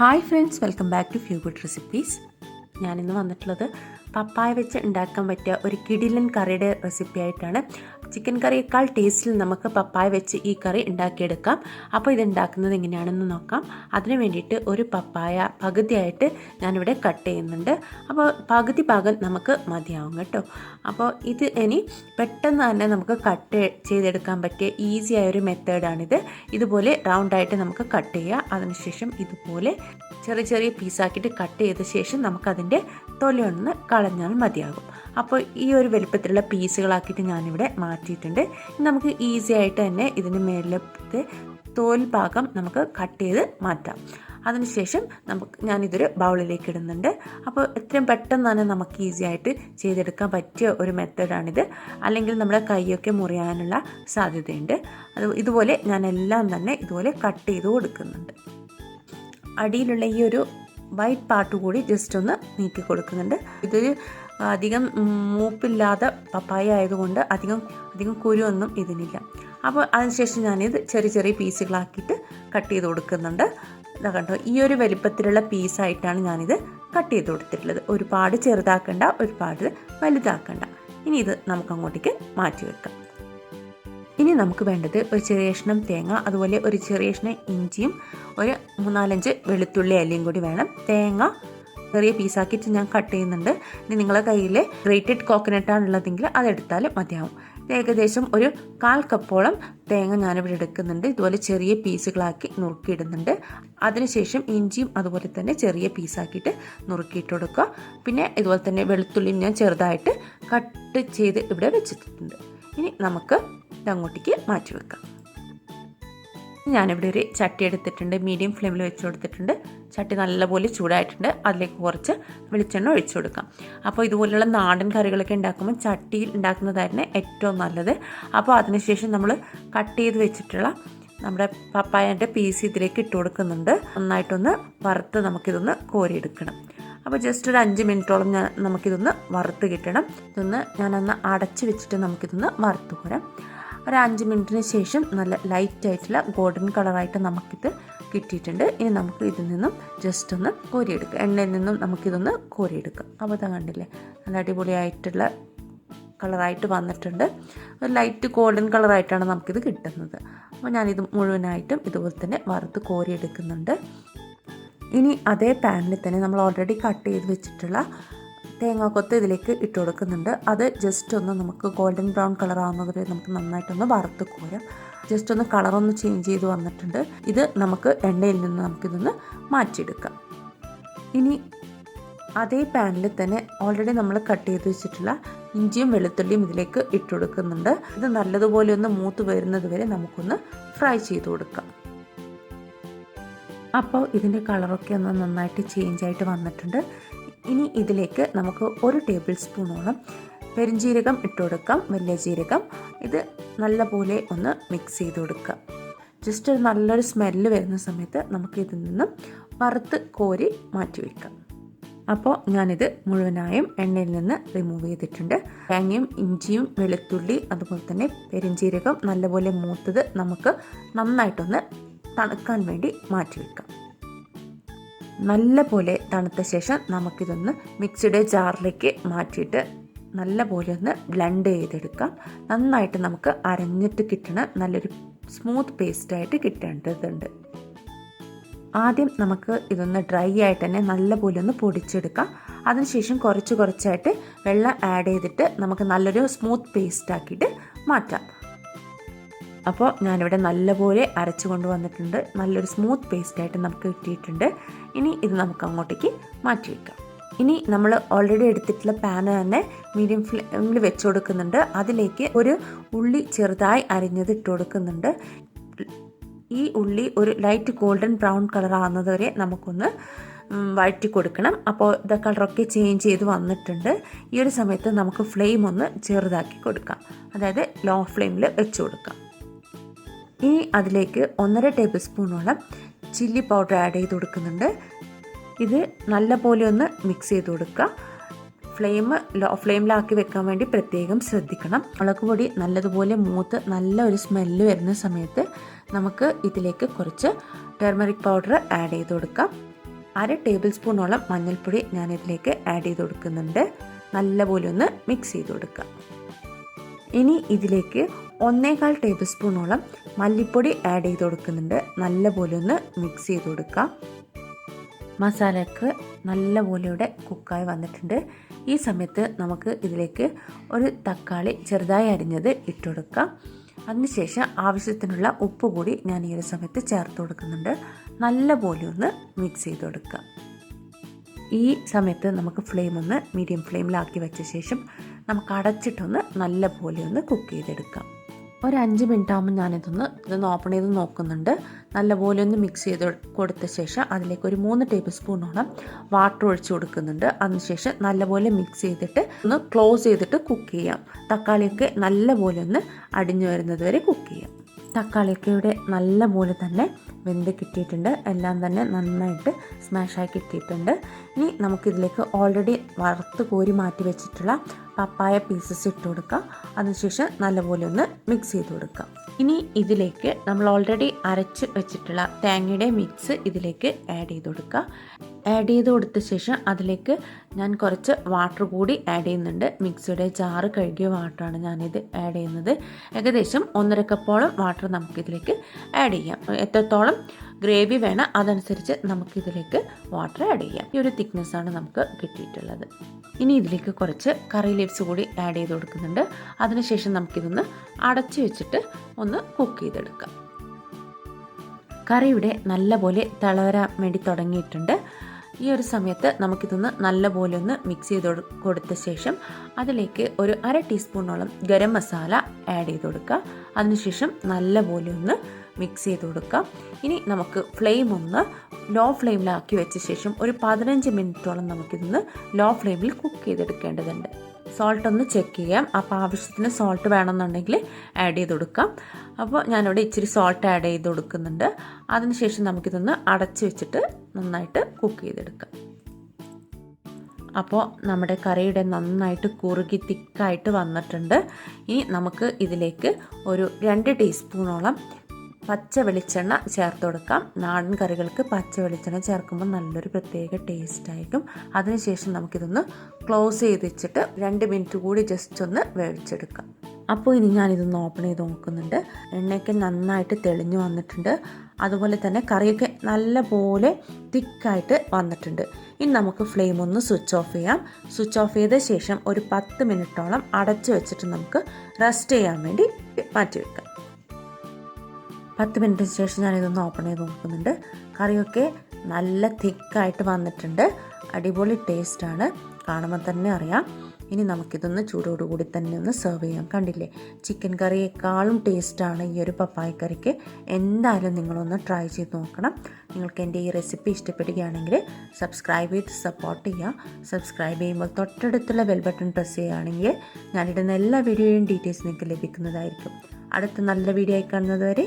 Hi friends welcome back to few good recipes. ഞാനിന്ന് വന്നിട്ടുള്ളത് പപ്പായ വെച്ച് ഉണ്ടാക്കാൻ പറ്റിയ ഒരു കിടിലൻ കറിയുടെ റെസിപ്പി ആയിട്ടാണ്. ചിക്കൻ കറിയേക്കാൾ ടേസ്റ്റിൽ നമുക്ക് പപ്പായ വെച്ച് ഈ കറി ഉണ്ടാക്കിയെടുക്കാം. അപ്പോൾ ഇത് ഉണ്ടാക്കുന്നത് എങ്ങനെയാണെന്ന് നോക്കാം. അതിന് വേണ്ടിയിട്ട് ഒരു പപ്പായ പകുതിയായിട്ട് ഞാനിവിടെ കട്ട് ചെയ്യുന്നുണ്ട്. അപ്പോൾ പകുതി ഭാഗം നമുക്ക് മതിയാവും കേട്ടോ. അപ്പോൾ ഇത് ഇനി പെട്ടെന്ന് തന്നെ നമുക്ക് കട്ട് ചെയ്തെടുക്കാൻ പറ്റിയ ഈസി ആയൊരു മെത്തേഡാണിത് ഇതുപോലെ റൗണ്ടായിട്ട് നമുക്ക് കട്ട് ചെയ്യുക അതിനുശേഷം ഇതുപോലെ ചെറിയ ചെറിയ പീസാക്കിയിട്ട് കട്ട് ചെയ്ത ശേഷം നമുക്കതിന്റെ തൊലയൊന്ന് കളഞ്ഞാൽ മതിയാകും. അപ്പോൾ ഈ ഒരു വലുപ്പത്തിലുള്ള പീസുകളാക്കിയിട്ട് ഞാനിവിടെ മാറ്റിയിട്ടുണ്ട്. നമുക്ക് ഈസി ആയിട്ട് തന്നെ ഇതിന് മേലത്തെ തോൽ ഭാഗം നമുക്ക് കട്ട് ചെയ്ത് മാറ്റാം. അതിനുശേഷം നമുക്ക് ഞാനിതൊരു ബൗളിലേക്ക് ഇടുന്നുണ്ട്. അപ്പോൾ എത്രയും പെട്ടെന്ന് തന്നെ നമുക്ക് ഈസി ആയിട്ട് ചെയ്തെടുക്കാൻ പറ്റിയ ഒരു മെത്തേഡാണിത്. അല്ലെങ്കിൽ നമ്മുടെ കൈയൊക്കെ മുറിയാനുള്ള സാധ്യതയുണ്ട്. അത് ഇതുപോലെ ഞാൻ എല്ലാം തന്നെ ഇതുപോലെ കട്ട് ചെയ്ത് കൊടുക്കുന്നുണ്ട്. അടിയിലുള്ള ഈ ഒരു വൈറ്റ് പാർട്ട് കൂടി ജസ്റ്റ് ഒന്ന് നീക്കി കൊടുക്കുന്നുണ്ട്. ഇതൊരു അധികം മൂപ്പില്ലാത്ത പപ്പായ ആയതുകൊണ്ട് അധികം അധികം കുരുവൊന്നും ഇതിനില്ല. അപ്പോൾ അതിനുശേഷം ഞാനിത് ചെറിയ ചെറിയ പീസുകളാക്കിയിട്ട് കട്ട് ചെയ്ത് കൊടുക്കുന്നുണ്ട്. ഇതാ കണ്ടോ ഈ ഒരു വലിപ്പത്തിലുള്ള പീസായിട്ടാണ് ഞാനിത് കട്ട് ചെയ്ത് കൊടുത്തിട്ടുള്ളത്. ഒരുപാട് ചെറുതാക്കണ്ട ഒരുപാട് വലുതാക്കണ്ട. ഇനി ഇത് നമുക്ക് അങ്ങോട്ടേക്ക് മാറ്റി വെക്കാം. ഇനി നമുക്ക് വേണ്ടത് ഒരു ചെറിയ കഷ്ണം തേങ്ങ അതുപോലെ ഒരു ചെറിയ കഷ്ണം ഇഞ്ചിയും ഒരു മൂന്നാലഞ്ച് വെളുത്തുള്ളി അല്ലിയും കൂടി വേണം. തേങ്ങ ചെറിയ പീസാക്കിയിട്ട് ഞാൻ കട്ട് ചെയ്യുന്നുണ്ട്. ഇനി നിങ്ങളുടെ കയ്യിൽ ഗ്രേറ്റഡ് കോക്കനട്ട് ആണുള്ളതെങ്കിൽ അതെടുത്താൽ മതിയാവും. ഏകദേശം ഒരു കാൽ കപ്പോളം തേങ്ങ ഞാനിവിടെ എടുക്കുന്നുണ്ട്. ഇതുപോലെ ചെറിയ പീസുകളാക്കി നുറുക്കിയിടുന്നുണ്ട്. അതിനുശേഷം ഇഞ്ചിയും അതുപോലെ തന്നെ ചെറിയ പീസാക്കിയിട്ട് നുറുക്കിയിട്ട് കൊടുക്കുക. പിന്നെ ഇതുപോലെ തന്നെ വെളുത്തുള്ളിയും ഞാൻ ചെറുതായിട്ട് കട്ട് ചെയ്ത് ഇവിടെ വെച്ചിട്ടുണ്ട്. ഇനി നമുക്ക് ഇതങ്ങോട്ടേക്ക് മാറ്റി വെക്കാം. ഞാനിവിടെ ഒരു ചട്ടി എടുത്തിട്ടുണ്ട്. മീഡിയം ഫ്ലെയിമിൽ വെച്ച് കൊടുത്തിട്ടുണ്ട്. ചട്ടി നല്ലപോലെ ചൂടായിട്ടുണ്ട്. അതിലേക്ക് കുറച്ച് വെളിച്ചെണ്ണ ഒഴിച്ചു കൊടുക്കാം. അപ്പോൾ ഇതുപോലെയുള്ള നാടൻ കറികളൊക്കെ ഉണ്ടാക്കുമ്പോൾ ചട്ടിയിൽ ഉണ്ടാക്കുന്നതായിരുന്നു ഏറ്റവും നല്ലത്. അപ്പോൾ അതിനുശേഷം നമ്മൾ കട്ട് ചെയ്ത് വെച്ചിട്ടുള്ള നമ്മുടെ പപ്പായന്റെ പീസ് ഇതിലേക്ക് ഇട്ട് കൊടുക്കുന്നുണ്ട്. നന്നായിട്ടൊന്ന് വറുത്ത് നമുക്കിതൊന്ന് കോരിയെടുക്കണം. അപ്പോൾ ജസ്റ്റ് ഒരു അഞ്ച് മിനിറ്റോളം ഞാൻ നമുക്കിതൊന്ന് വറുത്ത് കിട്ടണം. ഇതൊന്ന് ഞാനൊന്ന് അടച്ച് വെച്ചിട്ട് നമുക്കിതൊന്ന് വറുത്ത് കോരാം. ഒരു അഞ്ച് മിനിറ്റിന് ശേഷം നല്ല ലൈറ്റ് ആയിട്ടുള്ള ഗോൾഡൻ കളറായിട്ട് നമുക്കിത് കിട്ടിയിട്ടുണ്ട്. ഇനി നമുക്ക് ഇതിൽ നിന്നും ജസ്റ്റ് ഒന്ന് കോരിയെടുക്കാം. എണ്ണയിൽ നിന്നും നമുക്കിതൊന്ന് കോരിയെടുക്കാം. അപ്പോൾ ഇതാ കണ്ടില്ലേ? നല്ല അടിപൊളിയായിട്ടുള്ള കളറായിട്ട് വന്നിട്ടുണ്ട്. ഒരു ലൈറ്റ് ഗോൾഡൻ കളറായിട്ടാണ് നമുക്കിത് കിട്ടുന്നത്. അപ്പോൾ ഞാനിത് മുഴുവനായിട്ടും ഇതുപോലെ തന്നെ വറുത്ത് കോരിയെടുക്കുന്നുണ്ട്. ഇനി അതേ പാനിൽ തന്നെ നമ്മൾ ഓൾറെഡി കട്ട് ചെയ്ത് വെച്ചിട്ടുള്ള തേങ്ങാക്കൊത്ത് ഇതിലേക്ക് ഇട്ട് കൊടുക്കുന്നുണ്ട്. അത് ജസ്റ്റ് ഒന്ന് നമുക്ക് ഗോൾഡൻ ബ്രൗൺ കളർ ആവുന്നത് വരെ നമുക്ക് നന്നായിട്ടൊന്ന് വറുത്ത് കോരാം. ജസ്റ്റ് ഒന്ന് കളറൊന്ന് ചേഞ്ച് ചെയ്ത് വന്നിട്ടുണ്ട്. ഇത് നമുക്ക് എണ്ണയിൽ നിന്ന് നമുക്കിതൊന്ന് മാറ്റിയെടുക്കാം. ഇനി അതേ പാനിൽ തന്നെ ഓൾറെഡി നമ്മൾ കട്ട് ചെയ്ത് വെച്ചിട്ടുള്ള ഇഞ്ചിയും വെളുത്തുള്ളിയും ഇതിലേക്ക് ഇട്ട് കൊടുക്കുന്നുണ്ട്. ഇത് നല്ലതുപോലെ ഒന്ന് മൂത്ത് വരുന്നത് വരെ നമുക്കൊന്ന് ഫ്രൈ ചെയ്ത് കൊടുക്കാം. അപ്പോൾ ഇതിന്റെ കളറൊക്കെ ഒന്ന് നന്നായിട്ട് ചേഞ്ച് ആയിട്ട് വന്നിട്ടുണ്ട്. ഇനി ഇതിലേക്ക് നമുക്ക് ഒരു ടേബിൾ സ്പൂണോളം പെരിഞ്ജീരകം ഇട്ട് കൊടുക്കാം വലിയ ജീരകം. ഇത് നല്ലപോലെ ഒന്ന് മിക്സ് ചെയ്ത് കൊടുക്കാം ജസ്റ്റ് ഒരു നല്ലൊരു സ്മെല്ല് വരുന്ന സമയത്ത് നമുക്ക് ഇതിൽ നിന്നും വറുത്ത് കോരി മാറ്റി വയ്ക്കാം അപ്പോൾ ഞാനിത് മുഴുവനായും എണ്ണയിൽ നിന്ന് റിമൂവ് ചെയ്തിട്ടുണ്ട്. തേങ്ങയും ഇഞ്ചിയും വെളുത്തുള്ളി അതുപോലെ തന്നെ പെരിഞ്ജീരകം നല്ലപോലെ മൂത്തത് നമുക്ക് നന്നായിട്ടൊന്ന് തണുക്കാൻ വേണ്ടി മാറ്റി വെക്കാം. നല്ല പോലെ തണുത്ത ശേഷം നമുക്കിതൊന്ന് മിക്സിയുടെ ജാറിലേക്ക് മാറ്റിയിട്ട് നല്ല പോലെ ഒന്ന് ബ്ലെൻഡ് ചെയ്തെടുക്കാം. നന്നായിട്ട് നമുക്ക് അരഞ്ഞിട്ട് കിട്ടണ നല്ലൊരു സ്മൂത്ത് പേസ്റ്റായിട്ട് കിട്ടേണ്ടതുണ്ട്. ആദ്യം നമുക്ക് ഇതൊന്ന് ഡ്രൈ ആയിട്ട് തന്നെ നല്ലപോലെ ഒന്ന് പൊടിച്ചെടുക്കാം. അതിനുശേഷം കുറച്ച് കുറച്ചായിട്ട് വെള്ളം ആഡ് ചെയ്തിട്ട് നമുക്ക് നല്ലൊരു സ്മൂത്ത് പേസ്റ്റ് ആക്കിയിട്ട് മാറ്റാം. അപ്പോൾ ഞാനിവിടെ നല്ലപോലെ അരച്ചു കൊണ്ടുവന്നിട്ടുണ്ട്. നല്ലൊരു സ്മൂത്ത് പേസ്റ്റായിട്ട് നമുക്ക് കിട്ടിയിട്ടുണ്ട്. ഇനി ഇത് നമുക്ക് അങ്ങോട്ടേക്ക് മാറ്റി വയ്ക്കാം ഇനി നമ്മൾ ഓൾറെഡി എടുത്തിട്ടുള്ള പാന് തന്നെ മീഡിയം ഫ്ലെയിമിൽ വെച്ച് കൊടുക്കുന്നുണ്ട്. അതിലേക്ക് ഒരു ഉള്ളി ചെറുതായി അരിഞ്ഞത് ഇട്ട് കൊടുക്കുന്നുണ്ട്. ഈ ഉള്ളി ഒരു ലൈറ്റ് ഗോൾഡൻ ബ്രൗൺ കളർ ആകുന്നത് വരെ നമുക്കൊന്ന് വഴറ്റി കൊടുക്കണം. അപ്പോൾ ഇത് കളറൊക്കെ ചേഞ്ച് ചെയ്ത് വന്നിട്ടുണ്ട്. ഈ ഒരു സമയത്ത് നമുക്ക് ഫ്ലെയിം ഒന്ന് ചെറുതാക്കി കൊടുക്കാം. അതായത് ലോ ഫ്ലെയിമിൽ വെച്ച് കൊടുക്കാം. ഇനി അതിലേക്ക് ഒന്നര ടേബിൾ സ്പൂണോളം ചില്ലി പൗഡർ ആഡ് ചെയ്ത് കൊടുക്കുന്നുണ്ട്. ഇത് നല്ല പോലെ ഒന്ന് മിക്സ് ചെയ്ത് കൊടുക്കുക. ഫ്ലെയിം ലോ ഫ്ലെയിമിലാക്കി വെക്കാൻ വേണ്ടി പ്രത്യേകം ശ്രദ്ധിക്കണം. മുളക് പൊടി നല്ലതുപോലെ മൂത്ത് നല്ല ഒരു സ്മെല്ല് വരുന്ന സമയത്ത് നമുക്ക് ഇതിലേക്ക് കുറച്ച് ടെർമറിക് പൗഡർ ആഡ് ചെയ്ത് കൊടുക്കാം. അര ടേബിൾ സ്പൂണോളം മഞ്ഞൾപ്പൊടി ഞാൻ ഇതിലേക്ക് ആഡ് ചെയ്ത് കൊടുക്കുന്നുണ്ട്. നല്ലപോലെ ഒന്ന് മിക്സ് ചെയ്ത് കൊടുക്കുക. ഇനി ഇതിലേക്ക് ഒന്നേകാൽ ടേബിൾ സ്പൂണോളം മല്ലിപ്പൊടി ആഡ് ചെയ്ത് കൊടുക്കുന്നുണ്ട്. നല്ലപോലെ ഒന്ന് മിക്സ് ചെയ്ത് കൊടുക്കാം. മസാലക്ക് നല്ലപോലെ ഇവിടെ കുക്കായി വന്നിട്ടുണ്ട്. ഈ സമയത്ത് നമുക്ക് ഇതിലേക്ക് ഒരു തക്കാളി ചെറുതായി അരിഞ്ഞത് ഇട്ട് കൊടുക്കാം. അതിനുശേഷം ആവശ്യത്തിനുള്ള ഉപ്പ് കൂടി ഞാൻ ഈ ഒരു സമയത്ത് ചേർത്ത് കൊടുക്കുന്നുണ്ട്. നല്ലപോലെ ഒന്ന് മിക്സ് ചെയ്ത് കൊടുക്കുക ഈ സമയത്ത് നമുക്ക് ഫ്ലെയിം ഒന്ന് മീഡിയം ഫ്ലെയിമിലാക്കി വെച്ച ശേഷം നമുക്ക് അടച്ചിട്ടൊന്ന് നല്ലപോലെ ഒന്ന് കുക്ക് ചെയ്തെടുക്കാം. ഒരു അഞ്ച് മിനിറ്റ് ആകുമ്പോൾ ഞാനിതൊന്ന് ഇതൊന്ന് ഓപ്പൺ ചെയ്ത് നോക്കുന്നുണ്ട്. നല്ലപോലെ ഒന്ന് മിക്സ് ചെയ്ത് കൊടുത്ത ശേഷം അതിലേക്ക് ഒരു മൂന്ന് ടേബിൾ സ്പൂണോളം വാട്ടർ ഒഴിച്ച് കൊടുക്കുന്നുണ്ട്. അതിനുശേഷം നല്ലപോലെ മിക്സ് ചെയ്തിട്ട് ഒന്ന് ക്ലോസ് ചെയ്തിട്ട് കുക്ക് ചെയ്യാം. തക്കാളിയൊക്കെ നല്ലപോലെ ഒന്ന് അടിഞ്ഞു വരുന്നത് വരെ കുക്ക് ചെയ്യാം. തക്കാളിയൊക്കെ ഇവിടെ നല്ലപോലെ തന്നെ വെന്ത് കിട്ടിയിട്ടുണ്ട്. എല്ലാം തന്നെ നന്നായിട്ട് സ്മാഷായി കിട്ടിയിട്ടുണ്ട്. ഇനി നമുക്കിതിലേക്ക് ഓൾറെഡി വറുത്ത് കോരി മാറ്റി വെച്ചിട്ടുള്ള പപ്പായ പീസസ് ഇട്ട് കൊടുക്കാം. അതിനുശേഷം നല്ലപോലെ ഒന്ന് മിക്സ് ചെയ്ത് കൊടുക്കാം. ഇനി ഇതിലേക്ക് നമ്മൾ ഓൾറെഡി അരച്ച് വെച്ചിട്ടുള്ള തേങ്ങയുടെ മിക്സ് ഇതിലേക്ക് ആഡ് ചെയ്ത് കൊടുക്കുക ആഡ് ചെയ്ത് കൊടുത്ത ശേഷം അതിലേക്ക് ഞാൻ കുറച്ച് വാട്ടർ കൂടി ആഡ് ചെയ്യുന്നുണ്ട്. മിക്സിയുടെ ജാറ് കഴുകിയ വാട്ടറാണ് ഞാനിത് ആഡ് ചെയ്യുന്നത്. ഏകദേശം ഒന്നര കപ്പോളം വാട്ടർ നമുക്കിതിലേക്ക് ആഡ് ചെയ്യാം. എത്രത്തോളം ഗ്രേവി വേണം അതനുസരിച്ച് നമുക്കിതിലേക്ക് വാട്ടർ ആഡ് ചെയ്യാം. ഈ ഒരു തിക്നെസ്സാണ് നമുക്ക് കിട്ടിയിട്ടുള്ളത്. ഇനി ഇതിലേക്ക് കുറച്ച് കറി ലീവ്സ് കൂടി ആഡ് ചെയ്ത് കൊടുക്കുന്നുണ്ട്. അതിനുശേഷം നമുക്കിതൊന്ന് അടച്ചു വെച്ചിട്ട് ഒന്ന് കുക്ക് ചെയ്തെടുക്കാം. കറി ഇവിടെ നല്ലപോലെ തിളവരാൻ വേണ്ടി തുടങ്ങിയിട്ടുണ്ട്. ഈ ഒരു സമയത്ത് നമുക്കിതൊന്ന് നല്ലപോലെ ഒന്ന് മിക്സ് ചെയ്ത് കൊടുത്ത ശേഷം അതിലേക്ക് ഒരു അര ടീസ്പൂണോളം ഗരം മസാല ആഡ് ചെയ്ത് കൊടുക്കുക. അതിനുശേഷം നല്ലപോലെ ഒന്ന് മിക്സ് ചെയ്ത് കൊടുക്കാം. ഇനി നമുക്ക് ഫ്ലെയിം ഒന്ന് ലോ ഫ്ലെയിമിലാക്കി വെച്ച ശേഷം ഒരു പതിനഞ്ച് മിനിറ്റോളം നമുക്കിതൊന്ന് ലോ ഫ്ലെയിമിൽ കുക്ക് ചെയ്തെടുക്കേണ്ടതുണ്ട്. സോൾട്ട് ഒന്ന് ചെക്ക് ചെയ്യാം. അപ്പോൾ ആവശ്യത്തിന് സോൾട്ട് വേണമെന്നുണ്ടെങ്കിൽ ആഡ് ചെയ്ത് കൊടുക്കാം. അപ്പോൾ ഞാനിവിടെ ഇച്ചിരി സോൾട്ട് ആഡ് ചെയ്ത് കൊടുക്കുന്നുണ്ട്. അതിനുശേഷം നമുക്കിതൊന്ന് അടച്ച് വെച്ചിട്ട് നന്നായിട്ട് കുക്ക് ചെയ്തെടുക്കാം. അപ്പോൾ നമ്മുടെ കറിയുടെ നന്നായിട്ട് കുറുകി തിക്കായിട്ട് വന്നിട്ടുണ്ട്. ഇനി നമുക്ക് ഇതിലേക്ക് ഒരു രണ്ട് ടീസ്പൂണോളം പച്ച വെളിച്ചെണ്ണ ചേർത്ത് കൊടുക്കാം. നാടൻ കറികൾക്ക് പച്ച വെളിച്ചെണ്ണ ചേർക്കുമ്പോൾ നല്ലൊരു പ്രത്യേക ടേസ്റ്റ് ആയിരിക്കും. അതിനുശേഷം നമുക്കിതൊന്ന് ക്ലോസ് ചെയ്ത് വെച്ചിട്ട് രണ്ട് മിനിറ്റ് കൂടി ജസ്റ്റ് ഒന്ന് വേവിച്ചെടുക്കാം. അപ്പോൾ ഇനി ഞാനിതൊന്ന് ഓപ്പൺ ചെയ്ത് നോക്കുന്നുണ്ട്. എണ്ണയൊക്കെ നന്നായിട്ട് തെളിഞ്ഞു വന്നിട്ടുണ്ട്. അതുപോലെ തന്നെ കറിയൊക്കെ നല്ല പോലെ തിക്കായിട്ട് വന്നിട്ടുണ്ട്. ഇനി നമുക്ക് ഫ്ലെയിം ഒന്ന് സ്വിച്ച് ഓഫ് ചെയ്യാം. സ്വിച്ച് ഓഫ് ചെയ്ത ശേഷം ഒരു പത്ത് മിനിറ്റോളം അടച്ചു വെച്ചിട്ട് നമുക്ക് റെസ്റ്റ് ചെയ്യാൻ വേണ്ടി മാറ്റി വെക്കാം. പത്ത് മിനിറ്റിന് ശേഷം ഞാനിതൊന്ന് ഓപ്പൺ ചെയ്ത് നോക്കുന്നുണ്ട്. കറിയൊക്കെ നല്ല തിക്കായിട്ട് വന്നിട്ടുണ്ട്. അടിപൊളി ടേസ്റ്റാണ് കാണുമ്പോൾ തന്നെ അറിയാം. ഇനി നമുക്കിതൊന്ന് ചൂടോടുകൂടി തന്നെ ഒന്ന് സെർവ് ചെയ്യാം. കണ്ടില്ലേ? ചിക്കൻ കറിയേക്കാളും ടേസ്റ്റാണ് ഈ ഒരു പപ്പായ കറിക്ക്. എന്തായാലും നിങ്ങളൊന്ന് ട്രൈ ചെയ്ത് നോക്കണം. നിങ്ങൾക്ക് എന്റെ ഈ റെസിപ്പി ഇഷ്ടപ്പെടുകയാണെങ്കിൽ സബ്സ്ക്രൈബ് ചെയ്ത് സപ്പോർട്ട് ചെയ്യുക. സബ്സ്ക്രൈബ് ചെയ്യുമ്പോൾ തൊട്ടടുത്തുള്ള ബെൽ ബട്ടൺ പ്രസ് ചെയ്യുകയാണെങ്കിൽ ഞാനിടുന്ന എല്ലാ വീഡിയോയും ഡീറ്റെയിൽസ് നിങ്ങൾക്ക് ലഭിക്കുന്നതായിരിക്കും. അടുത്ത നല്ല വീഡിയോ ആയി കാണുന്നത് വരെ